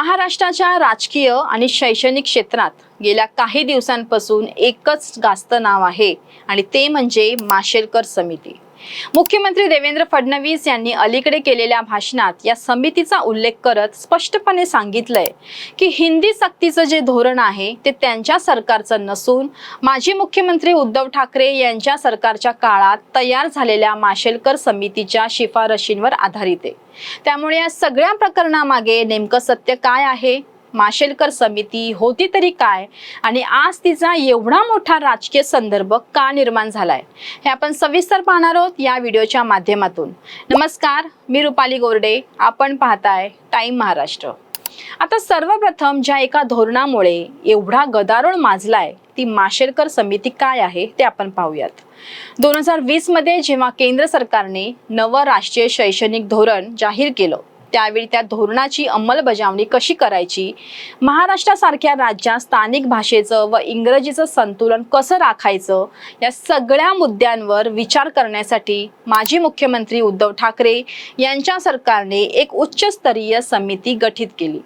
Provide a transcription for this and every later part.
महाराष्ट्राच्या राजकीय आणि शैक्षणिक क्षेत्रात गेल्या काही दिवसांपासून एकच गास्त नाव आहे आणि ते म्हणजे माशेलकर समिती. मुख्यमंत्री देवेंद्र फडणवीस यांनी अलीकडे केलेल्या भाषणात या समितीचा उल्लेख करत स्पष्टपणे सांगितलंय की हिंदी सक्तीचं जे धोरण आहे ते त्यांच्या सरकारचं नसून माजी मुख्यमंत्री उद्धव ठाकरे यांच्या सरकारच्या काळात तयार झालेल्या माशेलकर समितीच्या शिफारशींवर आधारित आहे. त्यामुळे या सगळ्या प्रकरणामागे नेमकं सत्य काय आहे? माशेलकर समिती होती तरी काय? आणि आज तिचा एवढा मोठा राजकीय संदर्भ का निर्माण झालाय? हे आपण सविस्तर पाहणार आहोत या व्हिडिओच्या माध्यमातून. नमस्कार मी रुपाली गोरडे. आपण पाहताय टाइम महाराष्ट्र. आता सर्वप्रथम ज्या एका धोरणामुळे एवढा गदारोळ माजलाय ती माशेलकर समिती काय आहे ते आपण पाहूयात. दोन हजार वीसमध्ये जेव्हा केंद्र सरकारने नवं राष्ट्रीय शैक्षणिक धोरण जाहीर केलं त्यावेळी त्या धोरणाची अंमलबजावणी कशी करायची? महाराष्ट्रासारख्या राज्यात स्थानिक भाषेचं व इंग्रजीचं संतुलन कसं राखायचं? या सगळ्या मुद्द्यांवर विचार करण्यासाठी माजी मुख्यमंत्री उद्धव ठाकरे यांच्या सरकारने एक उच्चस्तरीय समिती गठीत केली.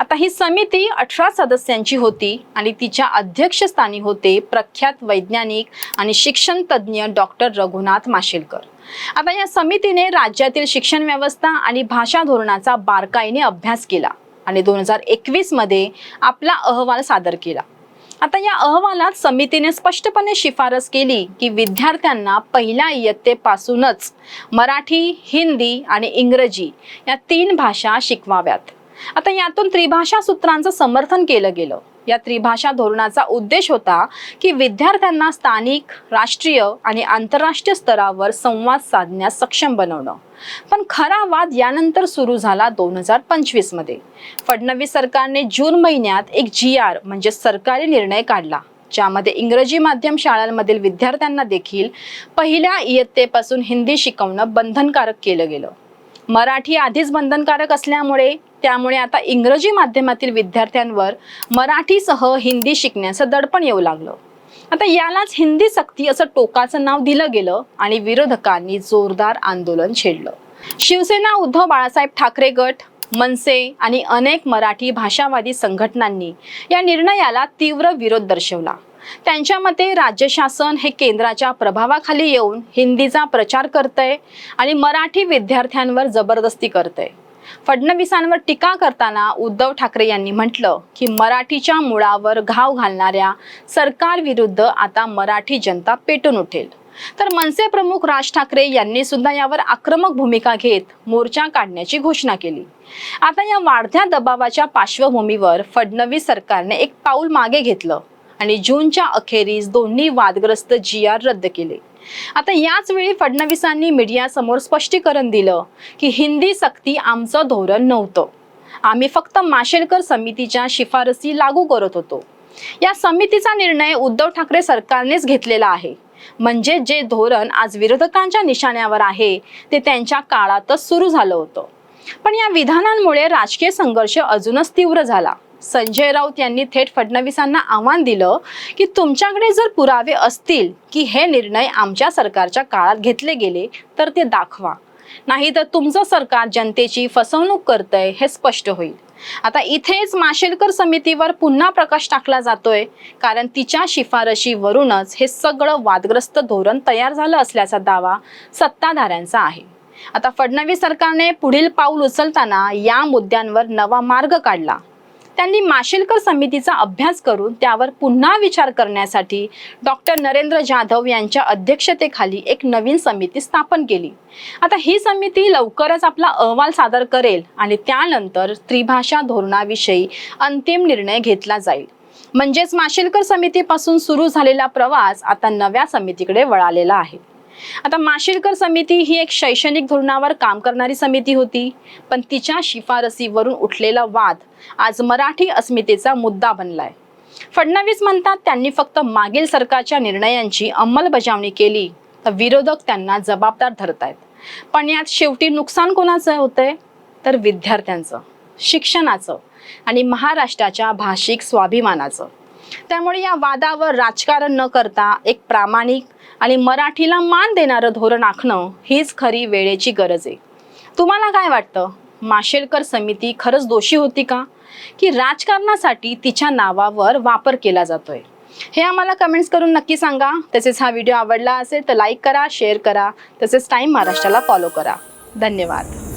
आता ही समिती अठरा सदस्यांची होती आणि तिच्या अध्यक्षस्थानी होते प्रख्यात वैज्ञानिक आणि शिक्षण तज्ज्ञ डॉक्टर रघुनाथ माशेलकर. आता या समितीने राज्यातील शिक्षण व्यवस्था आणि भाषा धोरणाचा बारकाईने अभ्यास केला आणि दोन हजार एकवीसमध्ये आपला अहवाल सादर केला. आता या अहवालात समितीने स्पष्टपणे शिफारस केली की विद्यार्थ्यांना पहिल्या इयत्तेपासूनच मराठी हिंदी आणि इंग्रजी या तीन भाषा शिकवाव्यात. आता यातून त्रिभाषा सूत्रांचं समर्थन केलं गेलं. या त्रिभाषा धोरणाचा उद्देश होता की विद्यार्थ्यांना स्थानिक राष्ट्रीय आणि आंतरराष्ट्रीय स्तरावर संवाद साधण्यास सक्षम बनवणं. पण खरा वाद यानंतर सुरू झाला दोन हजार पंचवीसमध्ये. फडणवीस सरकारने जून महिन्यात एक जी आर म्हणजे सरकारी निर्णय काढला ज्यामध्ये इंग्रजी माध्यम शाळांमधील विद्यार्थ्यांना देखील पहिल्या इयत्तेपासून हिंदी शिकवणं बंधनकारक केलं गेलं. मराठी आधीच बंधनकारक असल्यामुळे त्यामुळे आता इंग्रजी माध्यमातील विद्यार्थ्यांवर मराठीसह हिंदी शिकण्याचं दडपण येऊ लागलं. आता यालाच हिंदी सक्ती असं टोकाचं नाव दिलं गेलं आणि विरोधकांनी जोरदार आंदोलन छेडलं. शिवसेना उद्धव बाळासाहेब ठाकरे गट मनसे आणि अनेक मराठी भाषावादी संघटनांनी या निर्णयाला तीव्र विरोध दर्शवला. त्यांच्या मते राज्य शासन हे केंद्राच्या प्रभावाखाली येऊन हिंदीचा प्रचार करतंय आणि मराठी विद्यार्थ्यांवर जबरदस्ती करतंय. फडणवीसांवर टीका करताना उद्धव ठाकरे यांनी म्हटलं की मराठीच्या मुळावर घाव घालणाऱ्या सरकारविरुद्ध आता मराठी जनता पेटून उठेल. तर मनसे प्रमुख राज ठाकरे यांनी सुद्धा यावर आक्रमक भूमिका घेत मोर्चा काढण्याची घोषणा केली. आता या वाढत्या दबावाच्या पार्श्वभूमीवर फडणवीस सरकारने एक पाऊल मागे घेतलं. आणि जूनच्या अखेरीस दोन्ही वादग्रस्त जी आर रद्द केले. आता याच वेळी फडणवीसांनी मीडियासमोर स्पष्टीकरण दिलं की हिंदी सक्ती आमचं धोरण नव्हतं. आम्ही फक्त माशेलकर समितीच्या शिफारसी लागू करत होतो. या समितीचा निर्णय उद्धव ठाकरे सरकारनेच घेतलेला आहे. म्हणजे जे धोरण आज विरोधकांच्या निशाण्यावर आहे ते त्यांच्या काळातच सुरू झालं होतं. पण या विधानांमुळे राजकीय संघर्ष अजूनच तीव्र झाला. संजय राऊत यांनी थेट फडणवीसांना आव्हान दिलं की तुमच्याकडे जर पुरावे असतील की हे निर्णय आमच्या सरकारच्या काळात घेतले गेले तर ते दाखवा. नाही तर तुमचं सरकार जनतेची फसवणूक करतंय हे स्पष्ट होईल. आता इथेच माशेलकर समितीवर पुन्हा प्रकाश टाकला जातोय कारण तिच्या शिफारशीवरूनच हे सगळं वादग्रस्त धोरण तयार झालं असल्याचा दावा सत्ताधाऱ्यांचा आहे. आता फडणवीस सरकारने पुढील पाऊल उचलताना या मुद्द्यांवर नवा मार्ग काढला. त्यांनी माशेलकर समितीचा अभ्यास करून त्यावर पुन्हा विचार करण्यासाठी डॉक्टर नरेंद्र जाधव यांच्या अध्यक्षतेखाली एक नवीन समिती स्थापन केली. आता ही समिती लवकरच आपला अहवाल सादर करेल आणि त्यानंतर त्रिभाषा धोरणाविषयी अंतिम निर्णय घेतला जाईल. म्हणजेच माशेलकर समितीपासून सुरू झालेला प्रवास आता नव्या समितीकडे वळालेला आहे. आता माशेलकर समिती ही एक शैक्षणिक धोरणावर काम करणारी समिती होती. पण तिच्या शिफारसीवरून उठलेला वाद आज मराठी अस्मितेचा मुद्दा बनलाय. फडणवीस म्हणतात त्यांनी फक्त मागील सरकारच्या निर्णयांची अंमलबजावणी केली तर विरोधक त्यांना जबाबदार धरतायत. पण यात शेवटी नुकसान कोणाचं होतंय? तर विद्यार्थ्यांचं शिक्षणाचं आणि महाराष्ट्राच्या भाषिक स्वाभिमानाचं. त्यामुळे या वादावर राजकारण न करता एक प्रामाणिक आणि मराठीला मान देणारं धोरण आखणं हीच खरी वेळेची गरज आहे. तुम्हाला काय वाटतं? माशेलकर समिती खरंच दोषी होती का? की राजकारणासाठी तिच्या नावावर वापर केला जातोय? हे आम्हाला कमेंट्स करून नक्की सांगा. तसेच हा व्हिडिओ आवडला असेल तर लाईक करा शेअर करा. तसेच टाईम महाराष्ट्राला फॉलो करा. धन्यवाद.